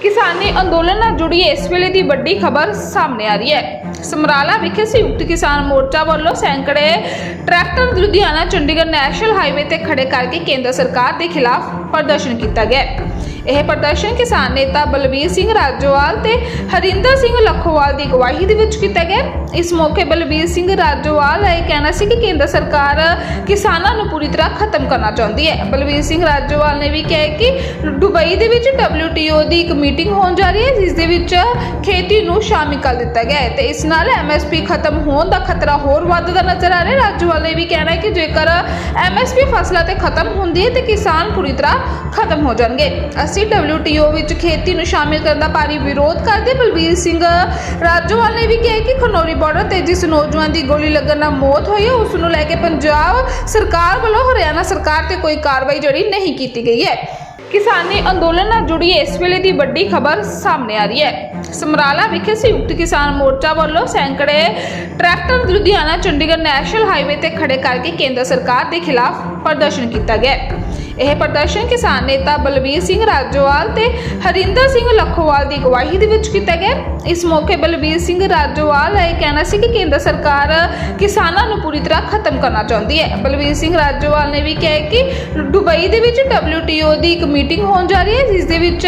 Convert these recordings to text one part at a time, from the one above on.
ਕਿਸਾਨੀ ਅੰਦੋਲਨ ਨਾਲ ਜੁੜੀ ਇਸ ਵੇਲੇ ਦੀ ਵੱਡੀ ਖਬਰ ਸਾਹਮਣੇ ਆ ਰਹੀ ਹੈ। ਸਮਰਾਲਾ ਵਿਖੇ ਸੰਯੁਕਤ ਕਿਸਾਨ ਮੋਰਚਾ ਵੱਲੋਂ ਸੈਂਕੜੇ tractor Ludhiana Chandigarh national highway ਤੇ ਖੜੇ ਕਰਕੇ ਕੇਂਦਰ ਸਰਕਾਰ ਦੇ ਖਿਲਾਫ ਪ੍ਰਦਰਸ਼ਨ ਕੀਤਾ ਗਿਆ ਇਹ ਪ੍ਰਦਰਸ਼ਨ ਕਿਸਾਨ ਨੇਤਾ ਬਲਬੀਰ ਸਿੰਘ ਰਾਜੋਵਾਲ ਤੇ ਹਰਿੰਦਰ ਸਿੰਘ ਲੱਖੋਵਾਲ ਦੀ ਅਗਵਾਈ ਦੇ ਵਿੱਚ ਕੀਤਾ ਗਿਆ। ਇਸ ਮੌਕੇ ਬਲਬੀਰ ਸਿੰਘ ਰਾਜੋਵਾਲ ਦਾ ਇਹ ਕਹਿਣਾ ਸੀ ਕਿ ਕੇਂਦਰ ਸਰਕਾਰ ਕਿਸਾਨਾਂ ਨੂੰ ਪੂਰੀ ਤਰ੍ਹਾਂ ਖਤਮ ਕਰਨਾ ਚਾਹੁੰਦੀ ਹੈ। ਬਲਬੀਰ ਸਿੰਘ ਰਾਜੋਵਾਲ ਨੇ ਵੀ ਕਿਹਾ ਕਿ ਦੁਬਈ ਦੇ ਵਿੱਚ WTO ਦੀ ਇੱਕ ਮੀਟਿੰਗ ਹੋਣ ਜਾ ਰਹੀ ਹੈ, ਜਿਸ ਦੇ ਵਿੱਚ ਖੇਤੀ ਨੂੰ ਸ਼ਾਮਿਲ ਕਰ ਦਿੱਤਾ ਗਿਆ ਹੈ ਤੇ ਇਸ ਨਾਲ MSP ਖਤਮ ਹੋਣ ਦਾ ਖਤਰਾ ਹੋਰ ਵੱਧਦਾ ਨਜ਼ਰ ਆ ਰਿਹਾ ਰਾਜੋਵਾਲ ਨੇ ਵੀ ਕਹਿਣਾ ਹੈ ਕਿ ਜੇਕਰ MSP ਫਸਲਾਂ ਤੇ ਖਤਮ ਹੁੰਦੀ ਹੈ ਤੇ ਕਿਸਾਨ ਪੂਰੀ ਤਰ੍ਹਾਂ ਖਤਮ ਹੋ ਜਾਣਗੇ। ਅਸੀਂ WTO ਵਿੱਚ ਖੇਤੀ ਨੂੰ ਸ਼ਾਮਿਲ ਕਰਨ ਦਾ ਭਾਰੀ ਵਿਰੋਧ ਕਰਦੇ ਬਲਬੀਰ ਸਿੰਘ ਰਾਜੋਵਾਲ ਨੇ ਵੀ ਕਿਹਾ ਕਿ ਖਨੌਰੀ ਬਾਰਡਰ ਤੇ ਜਿਸ ਨੌਜਵਾਨ ਦੀ ਗੋਲੀ ਲੱਗਣ ਨਾਲ ਮੌਤ ਹੋਈ ਹੈ, ਉਸ ਨੂੰ ਲੈ ਕੇ ਪੰਜਾਬ ਸਰਕਾਰ ਵੱਲੋਂ ਹਰਿਆਣਾ ਸਰਕਾਰ ਤੇ ਕੋਈ ਕਾਰਵਾਈ ਜਿਹੜੀ ਨਹੀਂ ਕੀਤੀ ਗਈ ਹੈ। ਕਿਸਾਨੀ ਅੰਦੋਲਨ ਨਾਲ ਜੁੜੀ ਇਸ ਵੇਲੇ ਦੀ ਵੱਡੀ ਖਬਰ ਸਾਹਮਣੇ ਆ ਰਹੀ ਹੈ। ਸਮਰਾਲਾ ਵਿਖੇ ਸੰਯੁਕਤ ਕਿਸਾਨ ਮੋਰਚਾ ਵੱਲੋਂ ਸੈਂਕੜੇ tractor Ludhiana, Chandigarh national highway ਤੇ ਖੜੇ ਕਰਕੇ ਕੇਂਦਰ ਸਰਕਾਰ ਦੇ ਖਿਲਾਫ ਪ੍ਰਦਰਸ਼ਨ ਕੀਤਾ ਗਿਆ ਇਹ ਪ੍ਰਦਰਸ਼ਨ ਕਿਸਾਨ ਨੇਤਾ ਬਲਬੀਰ ਸਿੰਘ ਰਾਜੋਵਾਲ ਤੇ ਹਰਿੰਦਰ ਸਿੰਘ ਲੱਖੋਵਾਲ ਦੀ ਅਗਵਾਈ ਦੇ ਵਿੱਚ ਕੀਤਾ ਗਿਆ ਇਸ ਮੌਕੇ ਬਲਬੀਰ ਸਿੰਘ ਰਾਜੋਵਾਲ ਦਾ ਇਹ ਕਹਿਣਾ ਸੀ ਕਿ ਕੇਂਦਰ ਸਰਕਾਰ ਕਿਸਾਨਾਂ ਨੂੰ ਪੂਰੀ ਤਰ੍ਹਾਂ ਖਤਮ ਕਰਨਾ ਚਾਹੁੰਦੀ ਹੈ। ਬਲਬੀਰ ਸਿੰਘ ਰਾਜੋਵਾਲ ਨੇ ਵੀ ਕਿਹਾ ਕਿ ਦੁਬਈ ਦੇ ਵਿੱਚ WTO ਦੀ ਇੱਕ ਮੀਟਿੰਗ ਹੋਣ ਜਾ ਰਹੀ ਹੈ, ਜਿਸ ਦੇ ਵਿੱਚ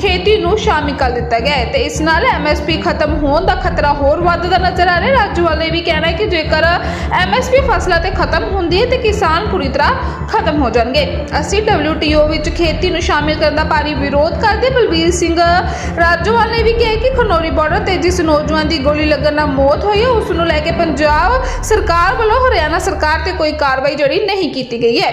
ਖੇਤੀ ਨੂੰ ਸ਼ਾਮਿਲ ਕਰ ਦਿੱਤਾ ਗਿਆ ਹੈ। ਤੇ ਇਸ ਨਾਲ MSP ਖਤਮ ਹੋਣ ਦਾ ਖਤਰਾ ਹੋਰ ਵੱਧਦਾ ਨਜ਼ਰ ਆ ਰਿਹਾ ਹੈ। ਰਾਜੋਵਾਲ ਨੇ ਵੀ ਕਹਿਣਾ ਹੈ ਕਿ ਜੇਕਰ MSP ਫਸਲਾਂ ਤੇ ਖਤਮ ਹੁੰਦੀ ਹੈ, ਤੇ ਕਿਸਾਨ ਪੂਰੀ ਤਰ੍ਹਾਂ ਖਤਮ ਹੋ ਜਾਣਗੇ। ਅਸੀਂ WTO ਵਿੱਚ ਖੇਤੀ ਨੂੰ ਸ਼ਾਮਿਲ ਕਰਨ ਦਾ ਭਾਰੀ ਵਿਰੋਧ ਕਰਦੇ ਬਲਬੀਰ ਸਿੰਘ ਰਾਜੋਵਾਲ ਨੇ ਵੀ ਕਿਹਾ ਕਿ ਖਨੌਰੀ ਬਾਰਡਰ ਤੇ ਜਿਸ ਨੌਜਵਾਨ ਦੀ ਗੋਲੀ ਲੱਗਣ ਨਾਲ ਮੌਤ ਹੋਈ ਹੈ, ਉਸ ਨੂੰ ਲੈ ਕੇ ਪੰਜਾਬ ਸਰਕਾਰ ਵੱਲੋਂ ਹਰਿਆਣਾ ਸਰਕਾਰ ਤੇ ਕੋਈ ਕਾਰਵਾਈ ਜਿਹੜੀ ਨਹੀਂ ਕੀਤੀ ਗਈ ਹੈ।